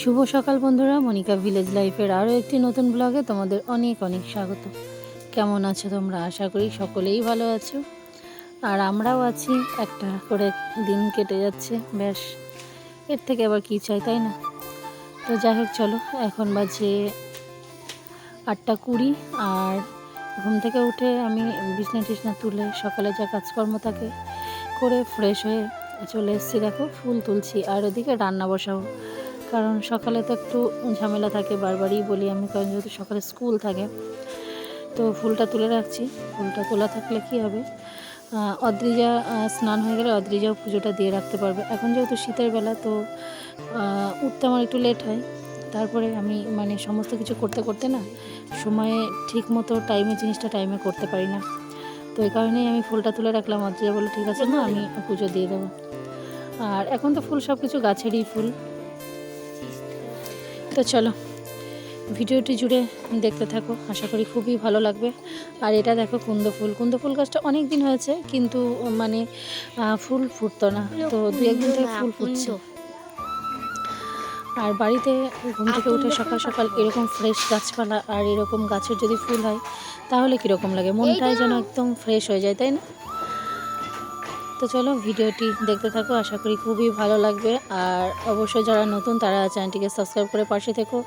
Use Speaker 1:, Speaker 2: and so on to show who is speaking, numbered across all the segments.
Speaker 1: শুভ সকাল বন্ধুরা, মনিকা ভিলেজ লাইফের আরও একটি নতুন ব্লগে তোমাদের অনেক অনেক স্বাগত। কেমন আছো তোমরা? আশা করি সকলেই ভালো আছো। আর আমরাও আছি, একটা করে দিন কেটে যাচ্ছে বেশ এর থেকে আবার কী চাই, তাই না? তো যাই হোক, চলো, এখন বাজে আটটা কুড়ি, আর ঘুম থেকে উঠে আমি বিছনা টিছনা তুলে সকালে যা কাজকর্ম থাকে করে ফ্রেশ হয়ে চলে এসেছি। দেখো, ফুল তুলছি, আর ওদিকে রান্না বসাবো। কারণ সকালে তো একটু ঝামেলা থাকে, বারবারই বলি আমি, কারণ যেহেতু সকালে স্কুল থাকে, তো ফুলটা তুলে রাখছি। ফুলটা তোলা থাকলে কি হবে? অদ্রিজা স্নান হয়ে গেলে অদ্রিজাও পুজোটা দিয়ে রাখতে পারবে। এখন যেহেতু শীতের বেলা, তো উঠতে আমার একটু লেট হয়। তারপরে আমি মানে সমস্ত কিছু করতে করতে না, সময়ে ঠিক মতো টাইমে জিনিসটা টাইমে করতে পারি না। তো এই কারণেই আমি ফুলটা তুলে রাখলাম। অদ্রিজা বলে ঠিক আছে না, আমি পুজো দিয়ে দেবো। আর এখন তো ফুল সব কিছু গাছেরই ফুল। তো চলো ভিডিওটি জুড়ে দেখতে থাকো আশা করি খুবই ভালো লাগবে। আর এটা দেখো কুন্দ ফুল কুন্দ ফুল গাছটা অনেক দিন হয়েছে কিন্তু মানে ফুল ফুটতো না। তো দু একদিন থেকে ফুল ফুটছে। আর বাড়িতে ঘুম থেকে উঠে সকাল সকাল এরকম ফ্রেশ গাছপালা আর এরকম গাছের যদি ফুল হয় তাহলে কীরকম লাগে? মনটাই যেন একদম ফ্রেশ হয়ে যায় তাই না? তো চলো ভিডিওটি দেখতে থাকো, আশা করি খুবই ভালো লাগবে। আর অবশ্যই যারা নতুন, তারা চ্যানেলটিকে সাবস্ক্রাইব করে পাশে থেকো।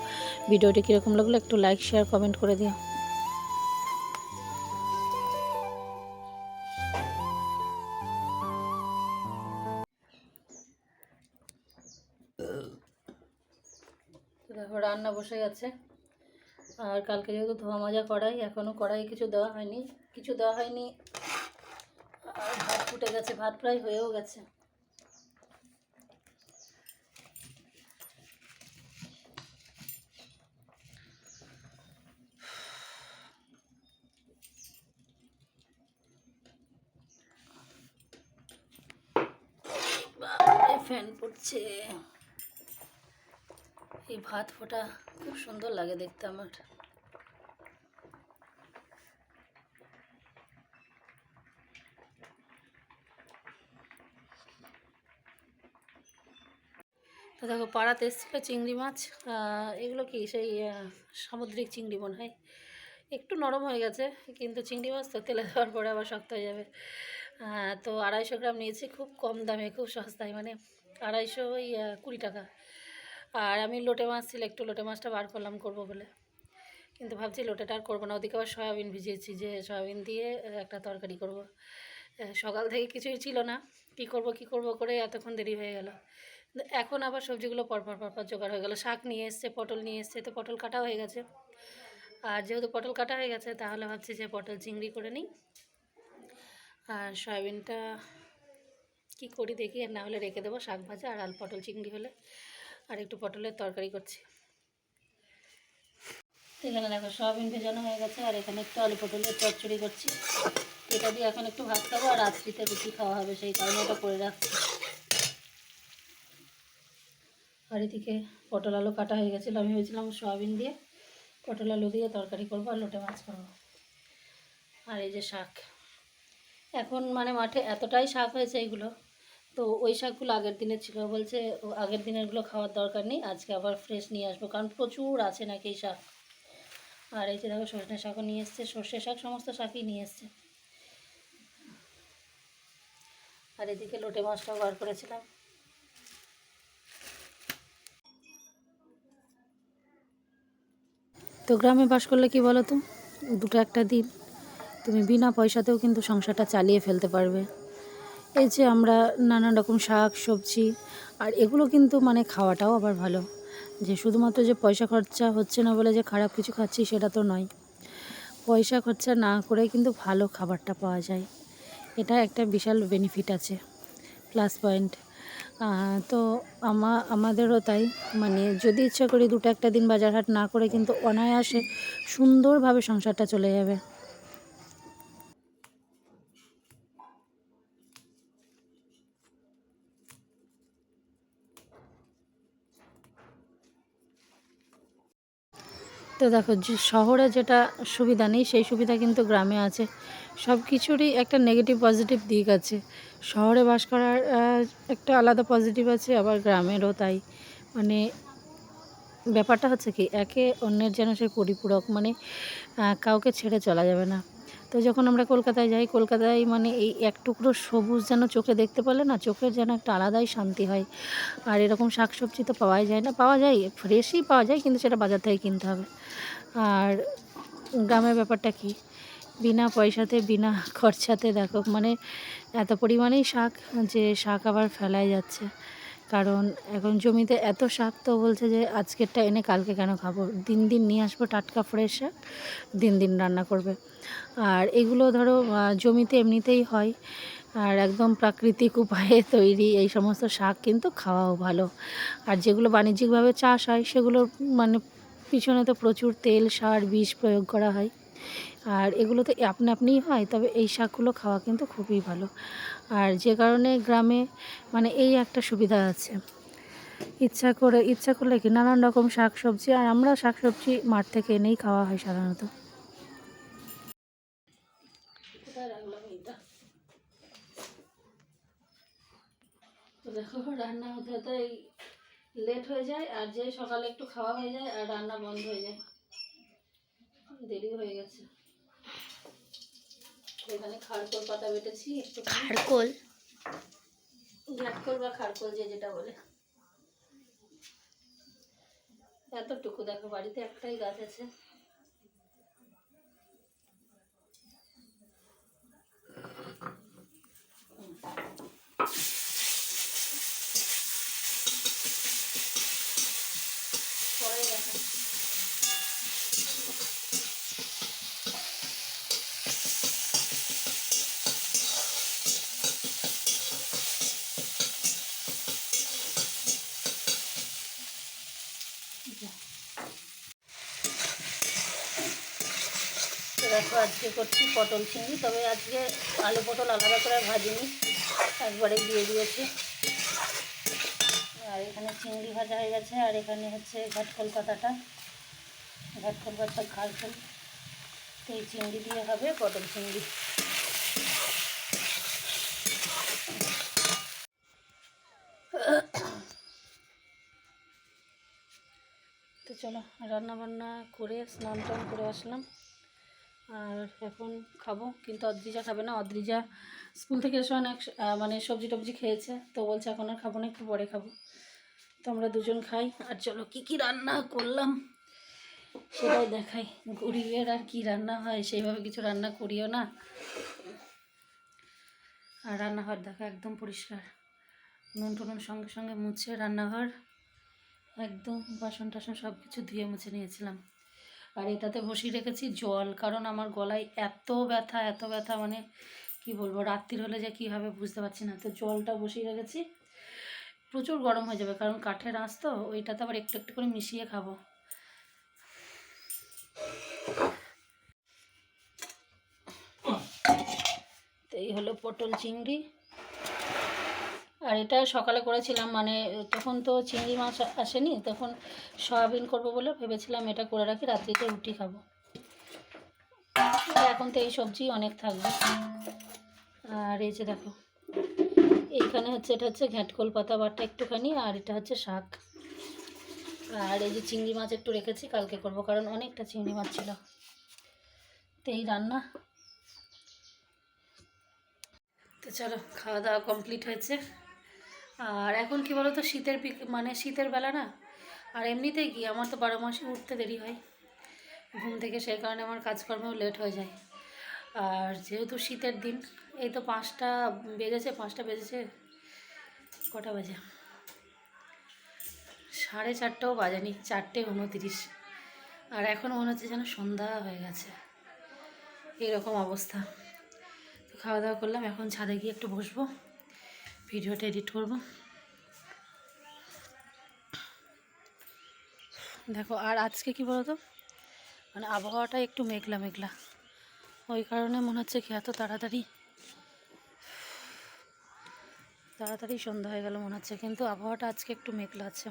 Speaker 1: ভিডিওটি কীরকম লাগল একটু লাইক শেয়ার কমেন্ট করে দিও। রান্না বসে গেছে। আর কালকে যেহেতু ধোয়া মাজা করাই এখনও কড়াই কিছু দেওয়া হয়নি। কিছু দেওয়া হয়নি। আর ফুটে গেছে, ভাত প্রায় হয়েও গেছে। ফ্যান পড়ছে। এই ভাত ফোটা খুব সুন্দর লাগে দেখতে আমার। তো দেখো পাড়াতে এসেছিল চিংড়ি মাছ এগুলো কি সেই সামুদ্রিক চিংড়ি মনে হয়? একটু নরম হয়ে গেছে, কিন্তু চিংড়ি মাছ তো তেলে দেওয়ার পরে আবার শক্ত হয়ে যাবে। তো আড়াইশো গ্রাম নিয়েছি, খুব কম দামে, খুব সস্তায় মানে আড়াইশো ওই কুড়ি টাকা। আর আমি লোটে মাছ ছিল একটু লোটে মাছটা বার করলাম করব বলে। কিন্তু ভাবছি লোটেটা আর করব না, ওদিকে আবার সয়াবিন ভিজিয়েছি যে সয়াবিন দিয়ে একটা তরকারি করব। সকাল থেকে কিছুই ছিল না, কি করব কি করব করে এতক্ষণ দেরি হয়ে গেল। এখন আবার সবজিগুলো পরপর পরপর জোগাড় হয়ে গেল। শাক নিয়ে এসছে, পটল নিয়ে এসছে, তো পটল কাটা হয়ে গেছে। আর যেহেতু পটল কাটা হয়ে গেছে, তাহলে ভাবছি যে পটল চিংড়ি করে নিই। আর সয়াবিনটা কি করি দেখি, আর না হলে রেখে দেবো শাক ভাজা আর আল পটল চিংড়ি হলে। আর একটু পটলের তরকারি করছি। এখানে দেখো সয়াবিন ভেজানো হয়ে গেছে, আর এখানে একটু আলু পটলের চচ্চড়ি করছি। এটা দিয়ে এখন একটু ভাত খাব, আর রাত্রিতে রুটি খাওয়া হবে, সেই কারণে এটা করে রাখছি। আর এদিকে পটল আলু কাটা হয়ে গেছিল। আমি ভেবেছিলাম সয়াবিন দিয়ে পটল আলু দিয়ে তরকারি করব আর লোটে মাছ করব। আর এই যে শাক। এখন মানে মাঠে এতটাই শাক হয়েছে এইগুলো। তো ওই শাকগুলো আগের দিনের ছিল। বলছে আগের দিনেরগুলো খাওয়ার দরকার নেই। আজকে আবার ফ্রেশ নিয়ে আসব। কারণ প্রচুর আছে নাকি এই শাক। আর এই যে দেখো সজনে শাকও নিয়ে এসছে। সর্ষে শাক সমস্ত শাকই নিয়ে এসছে। আর এদিকে লোটে মাছটাও বার করেছিলাম। তো গ্রামে বাস করলে কি বলো তো দুটো একটা দিন। তুমি বিনা পয়সাতেও কিন্তু সংসারটা চালিয়ে ফেলতে পারবে। এই যে আমরা নানান রকম শাক, সবজি আর এগুলো কিন্তু মানে খাওয়াটাও আবার ভালো। যে শুধুমাত্র যে পয়সা খরচা হচ্ছে না বলে যে খারাপ কিছু খাচ্ছি সেটা তো নয়। পয়সা খরচা না করে কিন্তু ভালো খাবারটা পাওয়া যায়। এটা একটা বিশাল বেনিফিট আছে। প্লাস পয়েন্ট তো আমা, আমাদেরও তাই। মানে যদি ইচ্ছা করি দুটো একটা দিন বাজার হাট না করে কিন্তু অনায়াসে সুন্দরভাবে সংসারটা চলে যাবে। তো দেখো শহরে যেটা সুবিধা নেই, সেই সুবিধা কিন্তু গ্রামে আছে। সব কিছুরই একটা নেগেটিভ পজিটিভ দিক আছে। শহরে বাস করার একটা আলাদা পজিটিভ আছে, আবার গ্রামেরও তাই। মানে ব্যাপারটা হচ্ছে কি, একে অন্যের যেন সে পরিপূরক মানে কাউকে ছেড়ে চলা যাবে না। তো যখন আমরা কলকাতায় যাই, কলকাতায় মানে এই এক টুকরো সবুজ যেন চোখে দেখতে পেলে না, চোখের যেন একটা আলাদাই শান্তি হয়। আর এরকম শাকসবজি তো পাওয়াই যায় না, পাওয়া যায় ফ্রেশই পাওয়া যায়, কিন্তু সেটা বাজার থেকে কিনতে হবে। আর গ্রামের ব্যাপারটা কি বিনা পয়সাতে, বিনা খরচাতে দেখো মানে এত পরিমাণেই শাক যে শাক আবার ফেলাই যাচ্ছে। কারণ এখন জমিতে এত শাক তো বলছে যে আজকেরটা এনে কালকে কেন খাব? দিন দিন নিয়ে আসব টাটকা ফ্রেশ শাক, দিন দিন রান্না করবে। আর এগুলো ধরো জমিতে এমনিতেই হয়। আর একদম প্রাকৃতিক উপায়ে তৈরি এই সমস্ত শাক কিন্তু খাওয়াও ভালো। আর যেগুলো বাণিজ্যিকভাবে চাষ হয়, সেগুলোর মানে পিছনে তো প্রচুর তেল, সার, বিষ প্রয়োগ করা হয়। আর এগুলো তো আপনা আপনিই হয়, তবে এই শাকগুলো খাওয়া কিন্তু খুবই ভালো। আর যে কারণে গ্রামে মানে এই একটা সুবিধা আছে। ইচ্ছা করে, ইচ্ছা করলে কি নানান রকম শাক সবজি আর আমরা শাক সবজি মাঠ থেকে এনেই খাওয়া হয় সাধারণত। দেখো, রান্না হতে হতে লেট হয়ে যায়, আর যে সকালে একটু খাওয়া হয়ে যায়, আর রান্না বন্ধ হয়ে যায়। দেরি হয়ে গেছে। এখানে খারকোল পাতা বেটেছি একটু
Speaker 2: খারকোল?
Speaker 1: ঘাটকোল বা খারকোল যে যেটা বলে। এতটুকু দেখো বাড়িতে একটাই গাছ আছে পরে দেখা তো দেখো আজকে করছি পটল চিংড়ি তবে আজকে আলু পটল আলাদা করে ভাজিনি, একবারে দিয়ে দিয়েছি। আর এখানে চিংড়ি ভাজা হয়ে গেছে, আর এখানে হচ্ছে ঘাটকল পাতাটা ঘাটকল পাতা খালকল তো এই চিংড়ি দিয়ে হবে, পটল চিংড়ি। চলো রান্না বান্না করে, স্নান টান করে আসলাম। আর এখন খাব, কিন্তু অদ্রিজা খাবে না। অদ্রিজা স্কুল থেকে এসে অনেক মানে সবজি টবজি খেয়েছে, তো বলছে এখন আর খাব না, একটু পরে খাব। তো আমরা দুজন খাই, আর চলো কি কি রান্না করলাম সেটাই দেখাই। গরিবের আর কি রান্না হয়, সেইভাবে কিছু রান্না করিও না। আর রান্নাঘর দেখা, একদম পরিষ্কার। নুন টুনুন সঙ্গে সঙ্গে মুছে রান্নাঘর। একদম বাসন টাসন সব কিছু ধুয়ে মুছে নিয়েছিলাম। আর এটাতে বসিয়ে রেখেছি জল, কারণ আমার গলায় এত ব্যথা এত ব্যথা মানে কি বলব, রাত্রির হলে যে কী হবে বুঝতে পারছি না। তো জলটা বসিয়ে রেখেছি। প্রচুর গরম হয়ে যাবে, কারণ কাঠের আঁচ তো, ওইটাতে আবার একটু একটু করে মিশিয়ে খাব। এই হলো পটল চিংড়ি। আর এটা সকালে করেছিলাম মানে তখন তো চিংড়ি মাছ আসেনি, তখন সয়াবিন করব বলে ভেবেছিলাম এটা করে রাখি, রাত্রিতে রুটি খাব। এখন তো এই সবজি অনেক থাকবে। আর এই যে দেখো, এইখানে হচ্ছে, এটা হচ্ছে ঘ্যাটকোল পাতা বাটা একটুখানি, আর এটা হচ্ছে শাক। আর এই যে চিংড়ি মাছ একটু রেখেছি, কালকে করব, কারণ অনেকটা চিংড়ি মাছ ছিল। তো এই রান্না। তো চলো, খাওয়া দাওয়া কমপ্লিট হয়েছে। আর এখন কি বলো তো শীতের পিক- মানে শীতের বেলা না, আর এমনিতেই কি, আমার তো বারো মাসে উঠতে দেরি হয়। ঘুম থেকে সেই কারণে আমার কাজকর্মেও লেট হয়ে যায়। আর যেহেতু শীতের দিন, এই তো পাঁচটা বেজেছে পাঁচটা বেজেছে কটা বাজে? সাড়ে চারটাও বাজেনি, চারটে উনতিরিশ। আর এখনও মনে হচ্ছে যেন সন্ধ্যা হয়ে গেছে। এরকম অবস্থা। তো খাওয়া দাওয়া করলাম, এখন ছাদে গিয়ে একটু বসবো। ভিডিওটা এডিট করব। দেখো, আর আজকে কি বলতো? মানে আবহাওয়াটা একটু মেঘলা মেঘলা। ওই কারণে মনে হচ্ছে কি এত তাড়াতাড়ি তাড়াতাড়ি সন্ধ্যা হয়ে গেল মনে হচ্ছে, কিন্তু আবহাওয়াটা আজকে একটু মেঘলা আছে।